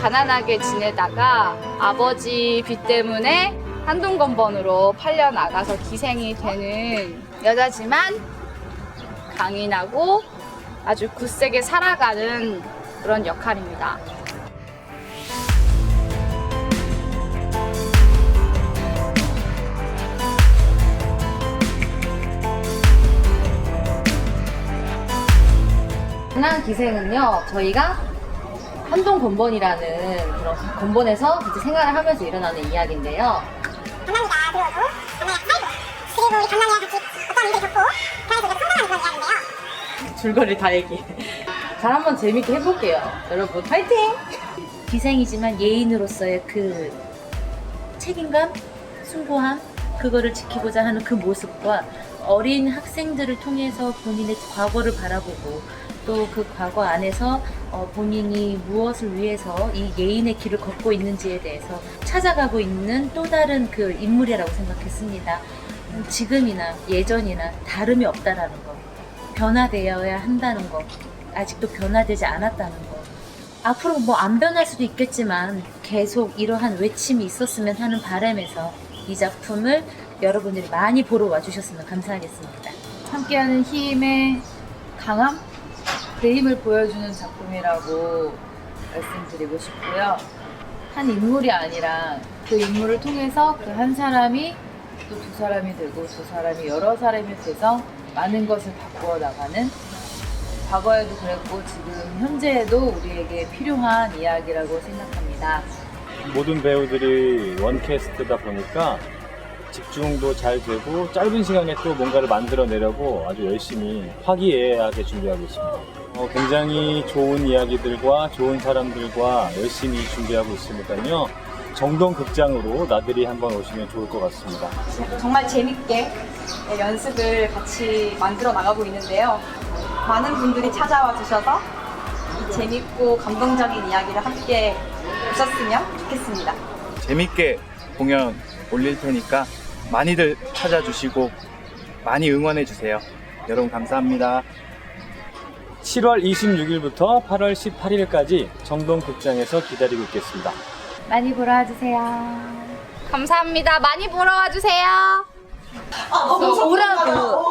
가난하게 지내다가 아버지 빚 때문에 한동건번으로 팔려 나가서 기생이 되는 여자지만 강인하고 아주 굳세게 살아가는 그런 역할입니다. 가난 기생은요, 저희가 한동 건번이라는 그런 건번에서 이제 생활을 하면서 일어나는 이야기인데요. 강남이다 그리고 강남의 사이드 그리고 우리 강남이랑 같이 어떤 일을 겪고 그래서 우리가 성장하는 그런 이야기인데요 줄거리 다 얘기. 잘 한번 재밌게 해볼게요. 여러분, 파이팅! 기생이지만 예인으로서의 그 책임감, 숭고함, 그거를 지키고자 하는 그 모습과 어린 학생들을 통해서 본인의 과거를 바라보고 또 그 과거 안에서 어, 본인이 무엇을 위해서 이 예인의 길을 걷고 있는지에 대해서 찾아가고 있는 또 다른 그 인물이라고 생각했습니다. 음, 지금이나 예전이나 다름이 없다라는 거. 변화되어야 한다는 거. 아직도 변화되지 않았다는 거. 앞으로 뭐 안 변할 수도 있겠지만 계속 이러한 외침이 있었으면 하는 바람에서 이 작품을 여러분들이 많이 보러 와주셨으면 감사하겠습니다. 함께하는 힘의 강함, 그 힘을 보여주는 작품이라고 말씀드리고 싶고요. 한 인물이 아니라 그 인물을 통해서 그 한 사람이 또 두 사람이 되고 두 사람이 여러 사람이 돼서 많은 것을 바꾸어 나가는 과거에도 그랬고 지금 현재에도 우리에게 필요한 이야기라고 생각합니다. 모든 배우들이 원캐스트다 보니까 집중도 잘 되고 짧은 시간에 또 뭔가를 만들어내려고 아주 열심히 화기애애하게 준비하고 있습니다. 어, 굉장히 좋은 이야기들과 좋은 사람들과 열심히 준비하고 있으니까요. 정동 극장으로 나들이 한번 오시면 좋을 것 같습니다. 정말 재밌게 연습을 같이 만들어 나가고 있는데요. 많은 분들이 찾아와 주셔서 이 재밌고 감동적인 이야기를 함께 보셨으면 좋겠습니다. 재밌게 공연 올릴 테니까 많이들 찾아주시고 많이 응원해 주세요. 여러분 감사합니다. 7월 26일부터 8월 18일까지 정동 극장에서 기다리고 있겠습니다. 많이 보러 와주세요. 감사합니다. 많이 보러 와주세요. 오라고.